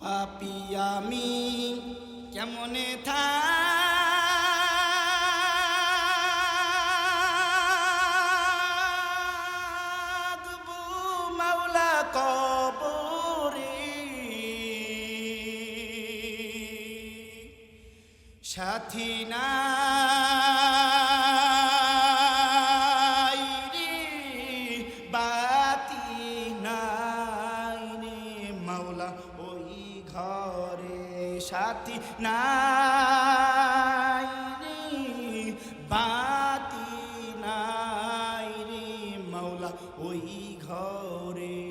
পাপি আমি কেমনে থাকব ওই ঘরে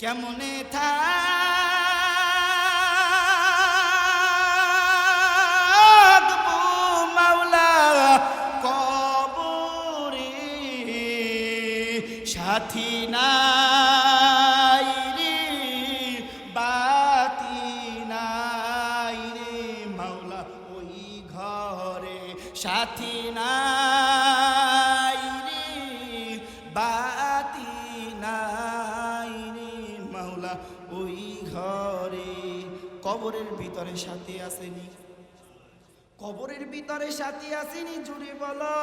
কেমনে কবরে সাথী নাই রে বাতি নাই রে মাওলা। ওই ঘরে সাথী নাই। কবরের ভিতরে সাথী আসেনি। কবরের ভিতরে সাথী আসেনি জুড়ে বলো।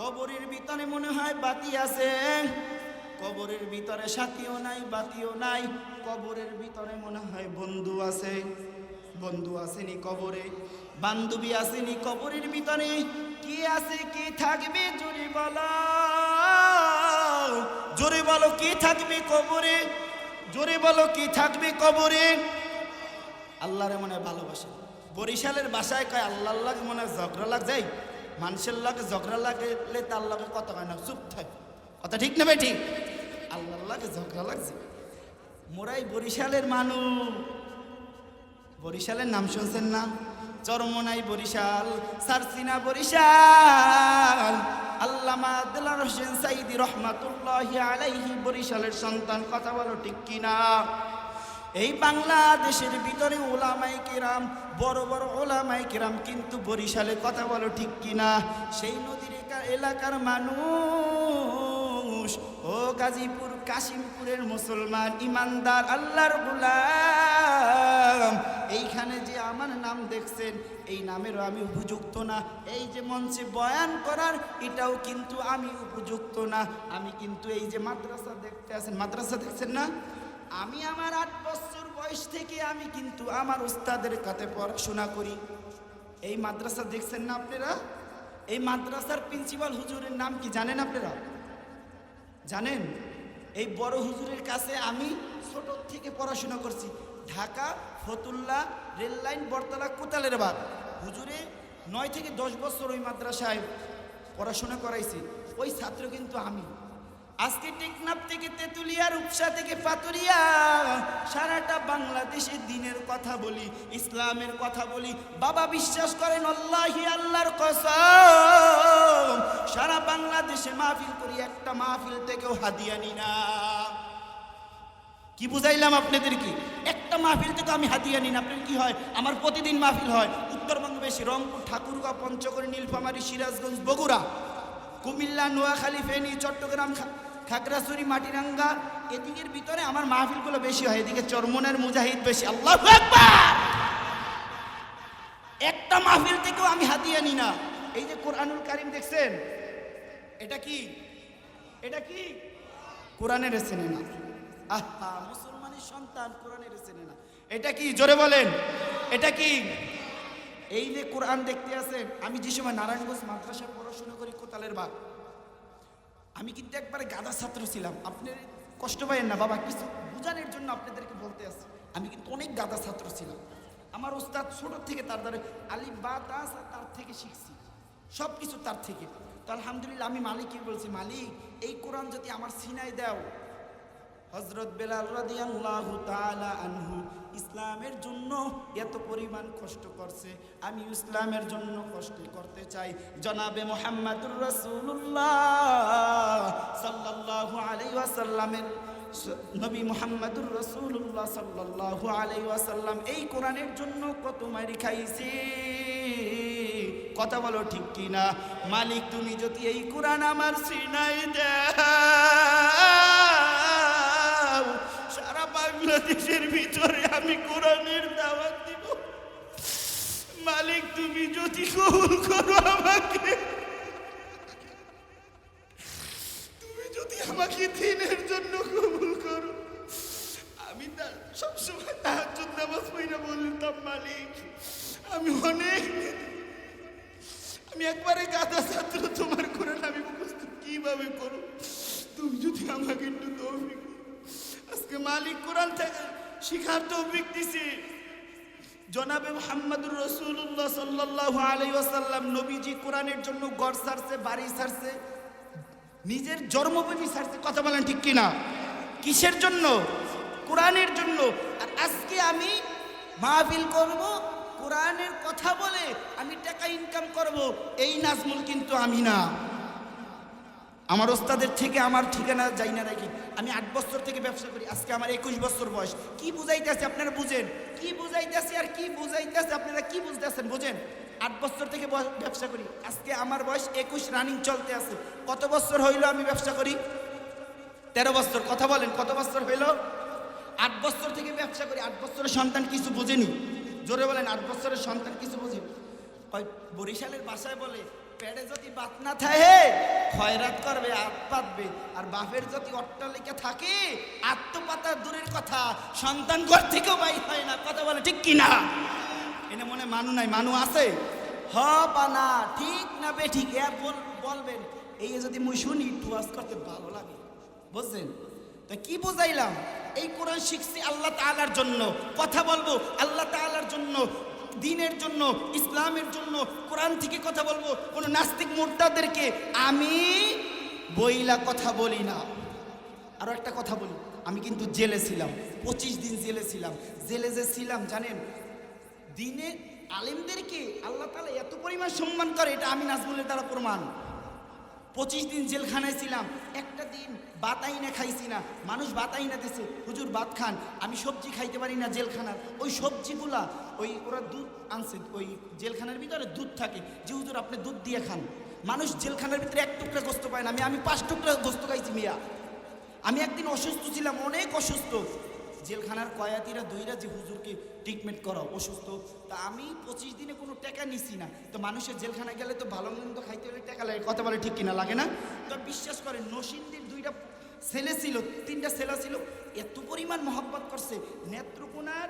কবরের ভিতরে মনে হয় বাতি আছে। কবরের ভিতরে সাথীও নাই, বাতিও নাই। কবরের ভিতরে মনে হয় বন্ধু আছে। বন্ধু আসেনি কবরে। বান্ধবী আসেনি কবরের ভিতরে। কি আছে, কি থাকবে, জোরে বলো। জোরে বলো, কি থাকবে কবরে? জোরে বলো, কি থাকবে কবরে? আল্লাহরে মনে ভালোবাসে। বরিশালের বাসায় কয় আল্লাহ লাগে মনে ঝগড়া লাগ যাই, মানুষের লাগে ঝগড়া লাগলে তার লাগে কত হয় না, চুপ থাক। কথা ঠিক নেবে ঠিক আল্লাহ লাগে ঝগড়া লাগছে। মোরাই বরিশালের মানুষ। বরিশালের নাম শুনছেন না? চরমনাই বরিশাল সারসিনা বরিশাল। আল্লামা আব্দুল্লাহ হোসেন সাইদি রহমাতুল্লাহ আলাইহি বরিশালের সন্তান, কথা বলো ঠিক কিনা? এই বাংলাদেশের ভিতরে ওলামাই কিরাম, বড় বড় ওলামাই কিরাম কিন্তু বরিশালে কথা বলো ঠিক কিনা? সেই নদীর এলাকার মানুষ। ও গাজীপুর, কাশিমপুরের মুসলমান, ইমানদার, আল্লাহর গুলাম। এইখানে যে আমার নাম দেখছেন, এই নামেরও আমি উপযুক্ত না। এই যে মঞ্চে বয়ান করার, এটাও কিন্তু আমি উপযুক্ত না। আমি কিন্তু এই যে মাদ্রাসা দেখতে আছেন, মাদ্রাসা দেখছেন না? আমি আমার আট বছর বয়স থেকে আমি কিন্তু আমার উস্তাদের কাছে পড়াশোনা করি। এই মাদ্রাসা দেখছেন না আপনারা? এই মাদ্রাসার প্রিন্সিপাল হুজুরের নাম কি জানেন আপনারা? জানেন? এই বড় হুজুরের কাছে আমি ছোট থেকে পড়াশোনা করছি। ঢাকা, ফতুল্লা, রেললাইন, বরতলা, কোতালের বাদ। হুজুরে নয় থেকে দশ বছর ওই মাদ্রাসায় পড়াশোনা করাইছি। ওই ছাত্র কিন্তু আমি। আজকে টেকনাফ থেকে তেতুলিয়া, রূপসা থেকে পাতুরিয়া সারাটা বাংলাদেশে দিনের কথা বলি, ইসলামের কথা বলি। বাবা বিশ্বাস করেন, আল্লাহি আল্লাহর কসম, সারা বাংলাদেশে মাহফিল করি, একটা মাহফিল থেকেও হাদিয়া নি না। কি বুঝাইলাম আপনাদেরকে? একটা মাহফিল থেকে আমি হাতিয়া নিন আপনার কি হয়? আমার প্রতিদিন মাহফিল হয়। উত্তরবঙ্গ বেশি, রংপুর, ঠাকুরগাঁও, পঞ্চগড়, নীলফামারী, সিরাজগঞ্জ, বগুড়া। কুমিল্লা, নোয়াখালী, ফেনী, চট্টগ্রাম খাগড়াছড়ি, মাটিরাঙ্গা, এদিকের ভিতরে আমার মাহফিলগুলো বেশি হয়, এদিকে চরমনের মুজাহিদ বেশি। আল্লাহ একটা মাহফিল থেকেও আমি হাতিয়ে নি না। এই যে কোরআনুল কারিম দেখছেন, এটা কি? এটা কি? কোরআনের চেনে না আহা, মুসলমানের সন্তান কোরআনের চেনে না এটা কি? জোরে বলেন। এটা কি? এই যে কোরআন দেখতে আছেন, আমি যে সময় নারায়ণগঞ্জ মাদ্রাসায় পড়াশোনা করি কোতালের বাগ আমি কিন্তু একবারে গাদা ছাত্র ছিলাম। আপনি কষ্ট পাইয়েন না বাবা, কিছু বুঝানোর জন্য আপনাদেরকে বলতে আসি আমি কিন্তু অনেক গাদা ছাত্র ছিলাম। আমার ওস্তাদ ছোট থেকে তার দ্বারা আলিফ বা আর তার থেকে শিখছি সব কিছু তার থেকে। তো আলহামদুলিল্লাহ আমি মালিককে বলছি, মালিক, এই কোরআন যদি আমার সিনাই দাও। হজরত বেলাল রাদিয়াল্লাহু তাআলা আনহু ইসলামের জন্য এত পরিমাণ কষ্ট করছে। আমি ইসলামের জন্য কষ্ট করতে চাই। জনাবে মোহাম্মদুর রাসূলুল্লাহ সাল্লাল্লাহু আলাইহি ওয়াসাল্লামের নবী মোহাম্মদুর রসুল্লাহ সাল্লাল্লাহু আলাইহি ওয়াসাল্লাম এই কোরআনের জন্য কত মারি খাইছে? কথা বলো ঠিক কি না মালিক, তুমি যদি এই কোরআন আমার সিনাই সারা বাংলাদেশের ভিতরে আমি কোরআনের দাওয়াত দিব। মালিক, তুমি যদি কবুল করো আমাকে। তুমি যদি আমাকে দিনের জন্য কবুল করো। আমি তার সবসময় তাহাজ্জুদ নামাজ পড়া বলতাম, মালিক, আমি অনেক আমি একবারে গাদা ছাত্র, তোমার করে আমি মুখস্থ কীভাবে করো তুমি যদি আমাকে একটু তৌফিক। আজকে মালিক কোরআন থেকে শিখার তৌফিক দিছে। জনাবে মোহাম্মদুর রসুল্লাহ সাল্লাহ আলাই ওয়াসাল্লাম নবীজি কোরআনের জন্য গড় ছাড়ছে বাড়ি ছাড়ছে নিজের জন্মভূমি সারছে, কথা বলেন ঠিক কিনা? কিসের জন্য? কোরআনের জন্য। আর আজকে আমি মাহফিল করব, কোরআনের কথা বলে আমি টাকা ইনকাম করব, এই নাজমুল কিন্তু আমি না। আমার ওস্তাদের থেকে আমার ঠিকানা যাই না রাখি। আমি আট বছর থেকে ব্যবসা করি, আজকে আমার একুশ বছর বয়স। কি বুঝাইতেছে আপনারা বুঝেন? কি বুঝাইতেছে আর কি বুঝাইতেছে আপনারা কি বুঝতেছেন? বুঝেন? আট বছর থেকে বয়- ব্যবসা করি। আজকে আমার বয়স একুশ, রানিং চলতে আছে। কত বছর হইল আমি ব্যবসা করি? তেরো বছর। কথা বলেন, কত বছর হইল? আট বছর থেকে ব্যবসা করি। আট বছরের সন্তান কিছু বোঝেনি। জোরে বলেন, আট বছরের সন্তান কিছু বোঝে বরিশালের বাসায় বলে পেটে যদি বাত না থাকে, খয়রাত করবে, আত পাতবে। আর বাপের যদি অট্টালিকা থাকে আত্মপাতা দূরের কথা, সন্তান ঘর থেকেও বাইর হয় না। কথা বলে ঠিক কি না এনে মনে মানু নাই, মানু আছে? হ বা না, ঠিক না বে, ঠিক। এ বল- বলবেন, এই যদি মুই শুনি টুয়াস করতে ভালো লাগে। বুঝছেন? তো কি বুঝাইলাম? এই কোরআন শিখছি আল্লাহ তাআলার জন্য। কথা বলব আল্লাহ তাআলার জন্য। দিনের জন্য, ইসলামের জন্য, কোরআন থেকে কথা বলব, কোন নাস্তিক মোর্তাদেরকে আমি বইলা কথা বলি না। আরও একটা কথা বলি, আমি কিন্তু জেলে ছিলাম, পঁচিশ দিন জেলে ছিলাম। জেলে যে ছিলাম, জানেন দিনে আলেমদেরকে আল্লাহ তালা এত পরিমাণ সম্মান করে, এটা আমি নাজমুলের দ্বারা প্রমাণ। পঁচিশ দিন জেলখানায় ছিলাম। একটা দিন বাতাই না খাইছি না। মানুষ বাতাই না দিছে। হুজুর, ভাত খান। আমি সবজি খাইতে পারি না জেলখানার। ওই সবজিগুলা, ওই ওরা দুধ আনছে, ওই জেলখানার ভিতরে দুধ থাকে। যে হুজুর, আপনি দুধ দিয়ে খান। মানুষ জেলখানার ভিতরে এক টুকরা গোস্ত পায় না। আমি আমি পাঁচ টুকরা গোস্ত খাইছি মিয়া। আমি একদিন অসুস্থ ছিলাম, অনেক অসুস্থ। জেলখানার কয়াতিরা দুইরা যে হুজুরকে ট্রিটমেন্ট করা অসুস্থ, তা আমি পঁচিশ দিনে কোনো টাকা নিছি না। তো মানুষের জেলখানায় গেলে তো ভালো মন্দ খাইতে হলে টাকা লাগে, কথা বলে ঠিক কিনা লাগে না? তো বিশ্বাস করেন, নসিন্দির দুইটা ছেলে ছিল, তিনটা ছেলে ছিল, এত পরিমাণ মহব্বত করছে। নেত্রকোনার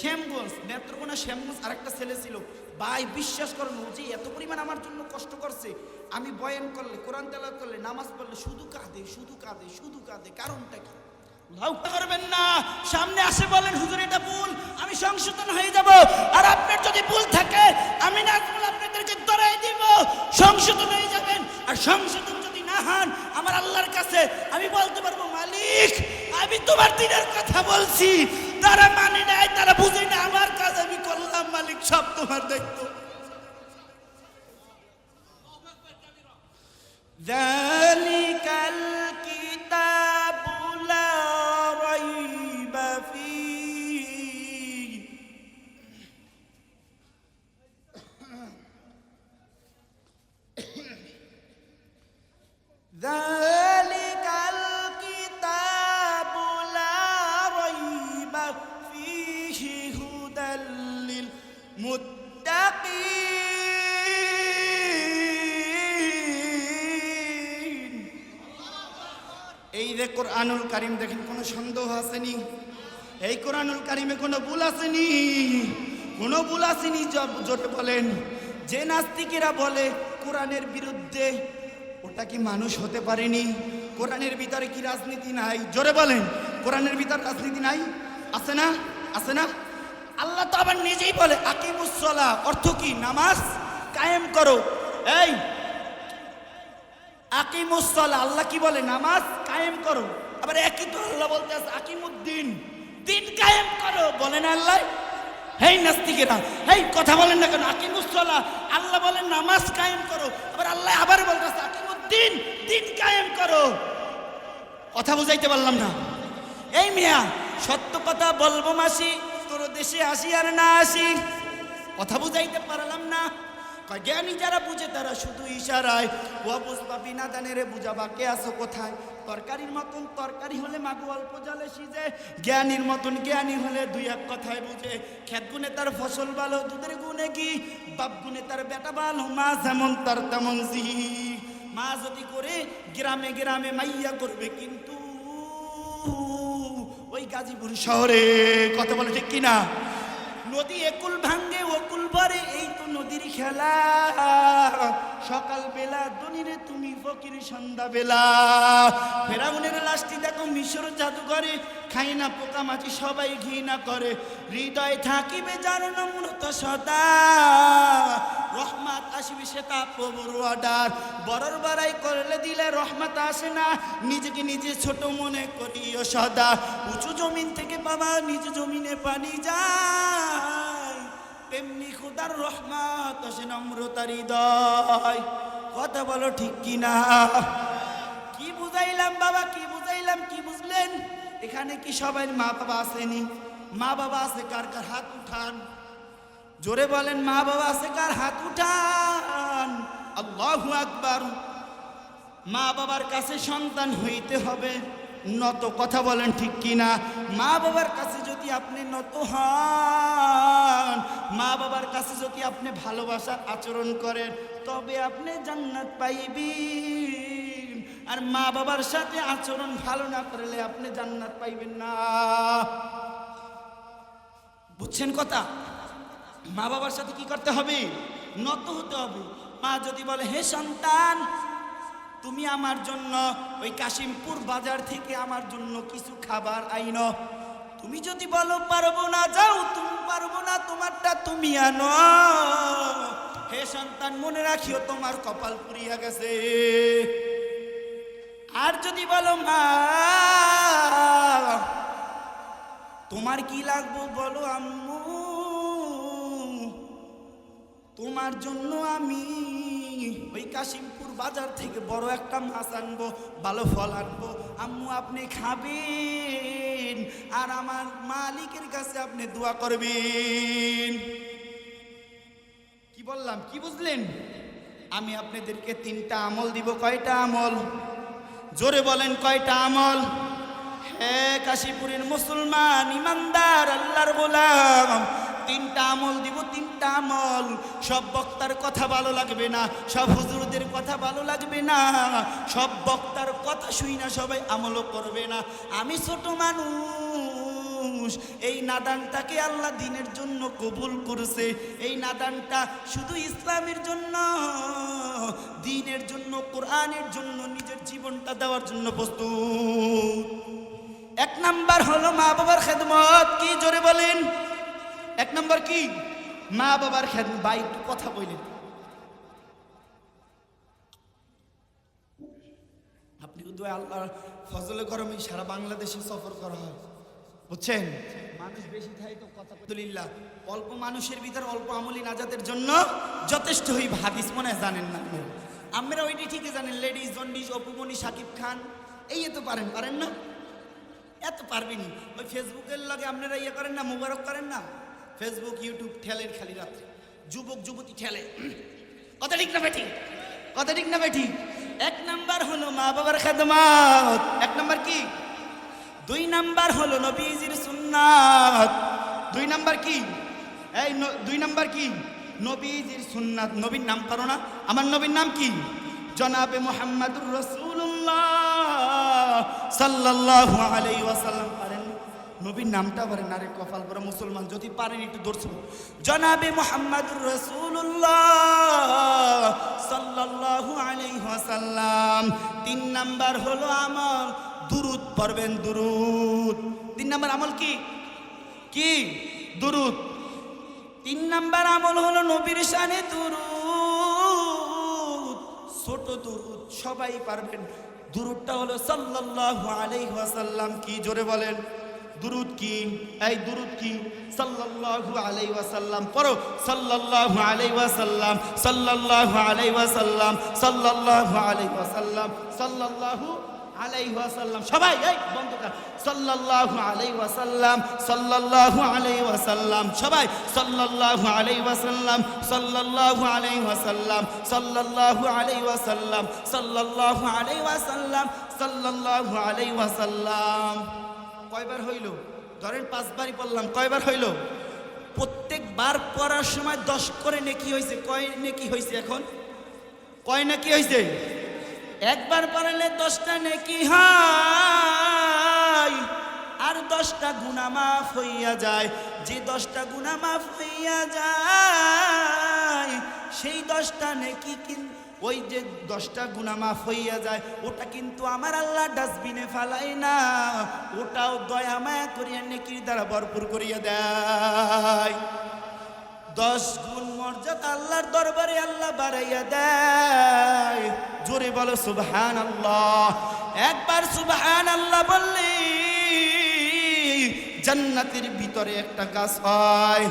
শ্যামগঞ্জ, নেত্রকোনা, শ্যামগঞ্জ আরেকটা ছেলে ছিল। ভাই, বিশ্বাস করেন, ও যে এত পরিমাণ আমার জন্য কষ্ট করছে। আমি বয়ান করলে, কোরআন তেলাওয়াত করলে, নামাজ পড়লে শুধু কাঁদে শুধু কাঁদে শুধু কাঁদে, কারণটা কি? করবেন না। সামনে আসে বলেন, হুজুর, এটা ভুল, আমি সংশোধন হয়ে যাব। আর আপনার যদি ভুল থাকে, আমি নাজমুল আপনাদেরকে ধরাই দিব। সংশোধন হয়ে যাবেন। আর সংশোধন যদি না হন, আমার আল্লাহর কাছে আমি বলতে পারব, মালিক, আমি তোমার দিনের কথা বলছি। তারা মানে নাই, তারা বুঝে না, আমার কাজ আমি করলাম, মালিক, সব তোমার দায়িত্ব। এই রে কোরআনুল কারিম দেখেন, কোনো সন্দেহ আসেনি? এই কোরআনুল কারিমে কোনো ভুল আসেনি? কোনো ভুল আসেনি জ- জোরে বলেন। যে নাস্তিকেরা বলে কোরআনের বিরুদ্ধে, ওটা কি মানুষ হতে পারেনি? কোরআনের ভিতরে কি রাজনীতি নাই? জোরে বলেন, কোরআনের ভিতরে রাজনীতি নাই? আছে না? আছে না? আল্লাহ তো আবার নিজেই বলে আকিমুসলা অর্থ কি? নামাজ কায়েম করো। এই আকিমুসলা আল্লাহ কি বলে? নামাজ কায়েম করো। আবার একই তো আল্লাহ বলতে আছে, আকিমুদ্দিন, দিন কায়েম করো। বলেন আল্লাহ? হেই নাস্তিকেরা, হেই কথা বলেন না কেন? আকিমুসলা আল্লাহ বলেন নামাজ কায়েম করো। আবার আল্লাহ আবার বলতে বলতেছে আকিমুদ্দিন, দিন কায়েম করো। কথা বুঝাইতে পারলাম না। এই মিয়া, সত্য কথা বলব মাসি, তোর দেশে আসি আর না আসি। কথা বুঝাইতে পারলাম না। জ্ঞানী যারা বুঝে তারা শুধু ইশারায়, ও বুঝবা, বিনা দানের বুঝা বাকে আসো কোথায়? তরকারির মতন তরকারি হলে মাগু অল্প জলে সিজে, জ্ঞানীর মতন জ্ঞানী হলে দুই এক কথায় বুঝে। খেত গুনে তার ফসল ভালো, দুধের গুনে কি বাপ গুনে তার বেটা ভালো, মা যেমন তার তেমন জি। মা যদি করে, গ্রামে গ্রামে মাইয়া করবে, কিন্তু ওই গাজীপুর শহরে, কথা বলে ঠিক কিনা? নদী একুল ভাঙ্গে ওকুল ভরে নদীর খেলা। সকাল বেলা দনিরে তুমি ফকির সন্ধ্যা বেলা ফেরাউনের লাশটি দেখো, মিশর জাদুঘরে। খাই না পোকা মাছি সবাই ঘৃণা করে। হৃদয় থাকিবে যার নম্রতা সদা। রহমাত আসবে সে প্রভুর অর্ডার। বড়র বাড়াই করলে দিলে রহমাত আসে না। নিজেকে নিজে ছোট মনে করিও সদা। উঁচু জমিন থেকে বাবা, নিজ জমিনে পানি যায় তেমনি খুদার রহমত আসে নম্রতার হৃদয়। কথা বলো ঠিক কিনা? কি বুঝাইলাম বাবা, কি বুঝাইলাম, কি বুঝলেন? এখানে কি সবাই মা বাবা আসেনি? মা বাবা আছে কার কার হাত উঠান? জোরে বলেন মা বাবা আছে কার হাত উঠান? আল্লাহু আকবার। মা বাবার কাছে সন্তান হইতে হবে। নত কথা বলেন ঠিক কিনা? মা বাবার কাছে যদি আপনি নত হন, মা বাবার কাছে যদি আপনি ভালোবাসার আচরণ করেন, তবে আপনি জান্নাত পাইবেন। আর মা বাবার সাথে আচরণ ভালো না করলে আপনি জান্নাত পাইবেন না। বুঝছেন কথা? মা বাবার সাথে কি করতে হবে? নত হতে হবে। মা যদি বলে, হে সন্তান, তুমি আমার জন্য ওই কাশিমপুর বাজার থেকে আমার জন্য কিছু খাবার আইন। তুমি যদি বলো, পারব না, যাও, তুমি পারব না, তোমারটা তুমি আনো। হে সন্তান, মনে রাখিও, তোমার কপাল পুরিয়া গেছে। আর যদি বলো, মা, তোমার কি লাগবো? বলো, আম্মু, তোমার জন্য আমি ওই কাশিমপুর বাজার থেকে বড় একটা মাছ আনব, ভালো ফল আনব। আম্মু, আপনি খাবেন, আর আমার মালিকের কাছে আপনি দোয়া করবেন। কি বললাম, কি বুঝলেন? আমি আপনাদেরকে তিনটা আমল দিব, কয়টা আমল? জোরে বলেন, কয়টা আমল? হে কাশীপুরের মুসলমান, ইমানদার, আল্লাহর গোলাম তিনটা আমল দিব, তিনটা আমল। সব বক্তার কথা ভালো লাগবে না, সব হুজুরদের কথা ভালো লাগবে না। সব বক্তার কথা শুই না, সবাই আমলও করবে না। আমি ছোট মানুষ, এই নাদানটাকে আল্লাহ দিনের জন্য কবুল করেছে। এই নাদানটা শুধু ইসলামের জন্য, দিনের জন্য, কোরআনের জন্য, নিজের জীবনটা দেওয়ার জন্য প্রস্তুত। এক নাম্বার হলো মা বাবার খেদমত, কি জোরে বলেন? এক নম্বর কি? মা বাবার ভাই, একটু কথা বললেন। আপনি কিন্তু আল্লাহর ফজলে গরমে সারা বাংলাদেশে সফর করা হয়। বুঝছেন? মানুষ বেশি থাকে তো কথা আলহামদুলিল্লাহ। অল্প মানুষের ভিতর অল্প আমলি নাজাতের জন্য যথেষ্ট হই হাদিস মনে জানেন না। আমরা ওইটি ঠিকই জানেন লেডিস জন্ডিস অপুমনি সাকিব খান, এই তো পারেন পারেন না? এত পারবেনি ওই ফেসবুকের লগে আপনারা ইয়ে করেন না, মোবারক করেন না? ফেসবুক ইউটিউব ঠেলের খালি রাত্রে। যুবক, যুবতী, ঠেলে। কথা ঠিক না বেঠি? কথা ঠিক না বেঠি? এক নাম্বার হলো মা বাবার খেদমাত। এক নাম্বার কি? দুই নাম্বার হলো নবীজির সুন্নাত। দুই নাম্বার কি? এই দুই নাম্বার কি? নবীজির সুন্নাত। নবীর নাম পারো না। আমার নবীর নাম কি? জনাবে মোহাম্মদুর রসুল্লাহ সাল্লাল্লাহু আলাইহি ওয়াসাল্লাম। নবীর নামটা বলে নারে কপাল পরে মুসলমান, যদি পারেন একটু দর্শ জনাবে মোহাম্মদুর রসুল্লাহ ওয়াসাল্লাম। তিন নাম্বার হলো আমল, দুরুদ পড়বেন, দুরুদ। তিন নাম্বার আমল কি? কি? দুরুদ। তিন নাম্বার আমল হলো নবীর শানে দুরুদ, ছোট দুরুদ, সবাই পারবেন। দুরুদটা হলো সাল্লাল্লাহু আলাইহি ওয়াসাল্লাম, কি জোরে বলেন? দুরুদ কি এই দুরুদ কি সাল্লাল্লাহু আলাইহি ওয়াসাল্লাম পড়ো সাল্লাল্লাহু আলাইহি ওয়াসাল্লাম সাল্লাল্লাহু আলাইহি ওয়াসাল্লাম সাল্লাল্লাহু আলাইহি ওয়াসাল্লাম সাল্লাল্লাহু আলাইহি ওয়াসাল্লাম সবাই এই বন্ধ কর সাল্লাল্লাহু আলাইহি ওয়াসাল্লাম সাল্লাল্লাহু আলাইহি ওয়াসাল্লাম সবাই সাল্লাল্লাহু আলাইহি ওয়াসাল্লাম সাল্লাল্লাহু আলাইহি ওয়াসাল্লাম সাল্লাল্লাহু আলাইহি ওয়াসাল্লাম সাল্লাল্লাহু আলাইহি ওয়াসাল্লাম সাল্লাল্লাহু আলাইহি ওয়াসাল্লাম কয়বার হইল? ধরেন পাঁচবারই পড়লাম, কয়বার হইল? প্রত্যেকবার পড়ার সময় দশ করে নেকি হয়েছে কয় নেকি হয়েছে এখন? কয় নাকি হয়েছে একবার পড়ালে দশটা নেকি হয়, আর দশটা গুণা মাফ হইয়া যায়। যে দশটা গুণা মাফ হইয়া যায়, সেই দশটা নেকি কিন্তু ওই যে দশটা গুণা মাফ হইয়া যায়, ওটা কিন্তু আমার আল্লাহ ডাস্টবিনে ফালাই না। ওটাও দয়া মায়া করিয়া নেকির দ্বারা ভরপুর করিয়া দেয়। দশ গুণ মর্যাদা আল্লাহর দরবারে আল্লাহ বাড়াইয়া দেয়। জোরে বলো সুবহান আল্লাহ একবার সুবহান আল্লাহ বললি জান্নাতের ভিতরে একটা গাছ হয়।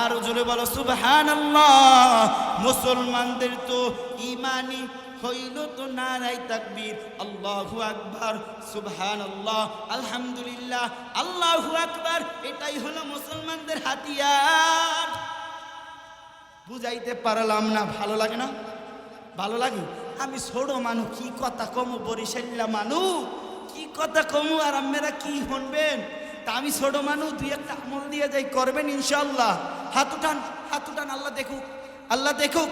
আর জোরে বলো সুবহান মুসলমানদের তো ইমানি হইল তো নারাই তাকবীর। আল্লাহু আকবার সুবহান আল্লাহ আলহামদুলিল্লাহ, আল্লাহু আকবার, এটাই হলো মুসলমানদের হাতিয়ার। বুঝাইতে পারলাম না, ভালো লাগে না? ভালো লাগে? আমি ছোট মানুষ কি কথা কমু, বরিশাল্লা মানু? কি কথা কমু, আর আপনারা কি শুনবেন তা আমি ছোট মানুষ দুই একটা আমল দিয়ে যাই, করবেন ইনশাল্লাহ হাত উঠান হাত উঠান, আল্লাহ দেখুক আল্লাহ দেখুক।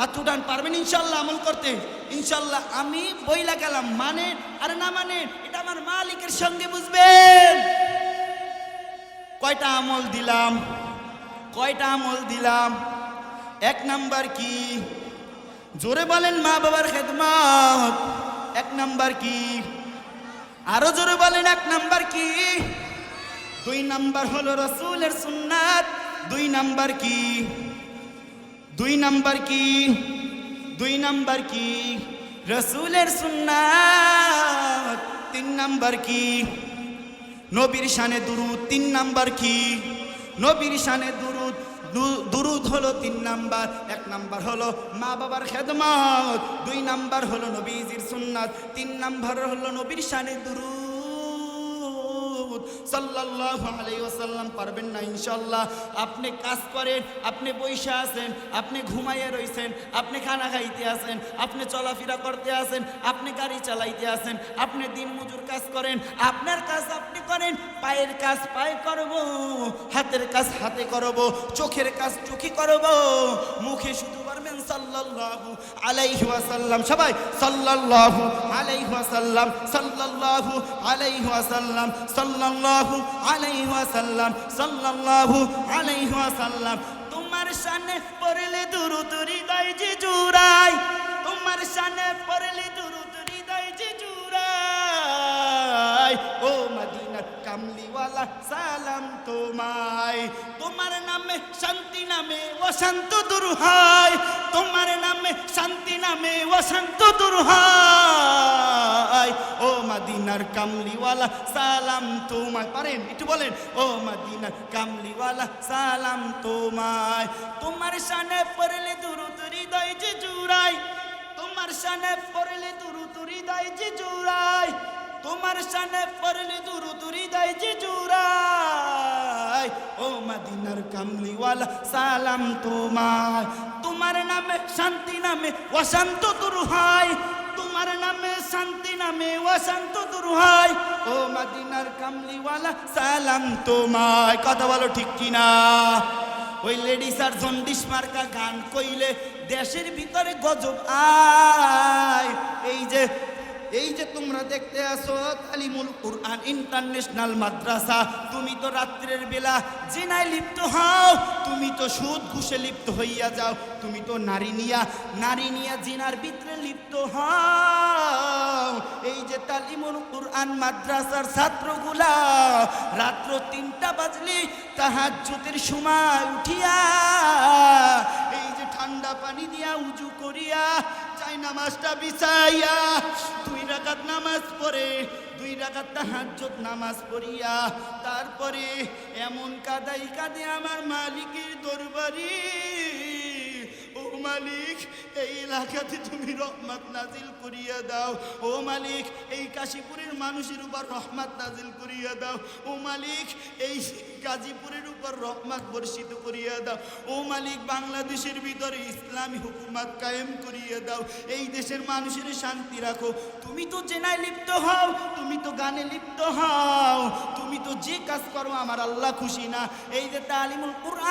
হাত উঠান, পারবেন ইনশাল্লাহ আমল করতে। ইনশাল্লাহ আমি বইলা গেলাম মানে আর না মানে এটা আমার মালিকের সঙ্গে বুঝবেন। কয়টা আমল দিলাম? কয়টা আমল দিলাম? এক নাম্বার কি? জোরে বলেন মা বাবার খেদমত। এক নাম্বার কি? আরও জোরে বলেন, এক নাম্বার কি? দুই নাম্বার হলো রসুলের সুন্নাত, দুই নাম্বার কি? দুই নাম্বার কি? দুই নাম্বার কি? রসুলের সুন্নাত, তিন নাম্বার কি? নবীর শানে দুরুদ, তিন নাম্বার কি? নবীর শানে দুরুদ দুরুদ হলো তিন নাম্বার, এক নাম্বার হলো মা বাবার খেদমত, দুই নাম্বার হলো নবীজির সুন্নাত, তিন নাম্বার হলো নবীর শানে দুরুদ। সাল্লাল্লাহু আলাইহি ওয়াসাল্লাম পারবেন না, ইনশাআল্লাহ। আপনি কাজ করেন, আপনি বইসা আছেন, আপনি ঘুমাইয়া রইছেন, আপনি খানা খাইতে আছেন, আপনি চলাফেরা করতে আছেন, আপনি গাড়ি চালাইতে আছেন, আপনি দিন মজুর কাজ করেন, আপনার কাজ আপনি করেন, পায়ের কাজ পায়ে করব, হাতের কাজ হাতে করব, চোখের কাজ চোখে করব, মুখে শুধু সাল্লাল্লাহু আলাইহি ওয়াসাল্লাম। সবাই, সাল্লাল্লাহু আলাইহি ওয়াসাল্লাম, সাল্লাল্লাহু আলাইহি ওয়াসাল্লাম, সাল্লাল্লাহু আলাইহি ওয়াসাল্লাম, সাল্লাল্লাহু আলাইহি ওয়াসাল্লাম। তোমার সামনে পড়লে দুরুদুরি গাই যে জুরাই তোমার সামনে পড়লে দুরুদুরি গাই যে জুরাই ও মদিনা কামলিওয়ালা, সালাম তোমায়। তোমার নামে শান্তি, নামে অশান্ত দূর হয় অশান্ত দূর হয়। ও মদিনার কামলিওয়ালা, সালাম তোমায়। পারেন, একটু বলেন, ও মদিনার কামলিওয়ালা, সালাম তোমায়। তোমার সানে পড়লে দূর হৃদয় যে জুড়াই তোমার সানে পড়লে দূর হৃদয় যে জুড়াই তোমার সানে পড়লে দূর হৃদয় যে জুড়াই ও মদিনার কামলিওয়ালা, সালাম তোমায়। তোমার নামে শান্তি নামে অশান্ত দূর হয়। তোমার নামে শান্তি নামে অশান্ত দূর হয়। ও মাদিনার কামলিওয়ালা, সালাম তোমায়। কথা বলো ঠিক কিনা? ওই লেডিস আর জন্ডিস মার্কা গান কইলে দেশের ভিতরে গজব আয়। এই যে এই যে তোমরা দেখতে আসো তালিমুল কুরআন ইন্টারন্যাশনাল মাদ্রাসা, তুমি তো রাত্রের বেলা জেনায় লিপ্ত হও, তুমি তো সুদ ঘুষে লিপ্ত হইয়া যাও, তুমি তো নারী নিয়া নারী নিয়া জিনার ভিতরে লিপ্ত হও। এই যে তালিমুল কুরআন মাদ্রাসার ছাত্রগুলা, রাত্র তিনটা বাজলে, তাহাজ্জুদের সময় উঠিয়া, এই যে ঠান্ডা পানি দিয়া উজু করিয়া চাই নামাজটা বিছাইয়া নামাজ পড়ে দুই রাকাত তাহাজ্জুদ নামাজ পড়িয়া তারপরে এমন কাদাই কাঁদে আমার মালিকের দরবারি মালিক, এই এলাকাতে তুমি রহমত নাজিল করিয়া দাও। ও মালিক, এই কাশীপুরের মানুষের উপর রহমত নাজিল করিয়া দাও। ও মালিক, এই গাজীপুরের উপর রহমত বর্ষিত করিয়া দাও। ও মালিক, বাংলাদেশের ভিতরে ইসলামী হুকুমত কায়েম করিয়া দাও। এই দেশের মানুষের শান্তি রাখো। তুমি তো জেনায় লিপ্ত হও, তুমি তো গানে লিপ্ত হও। তুমি তো যে কাজ করো, আমার আল্লাহ খুশি না। এই যে তালিমুল কোরআন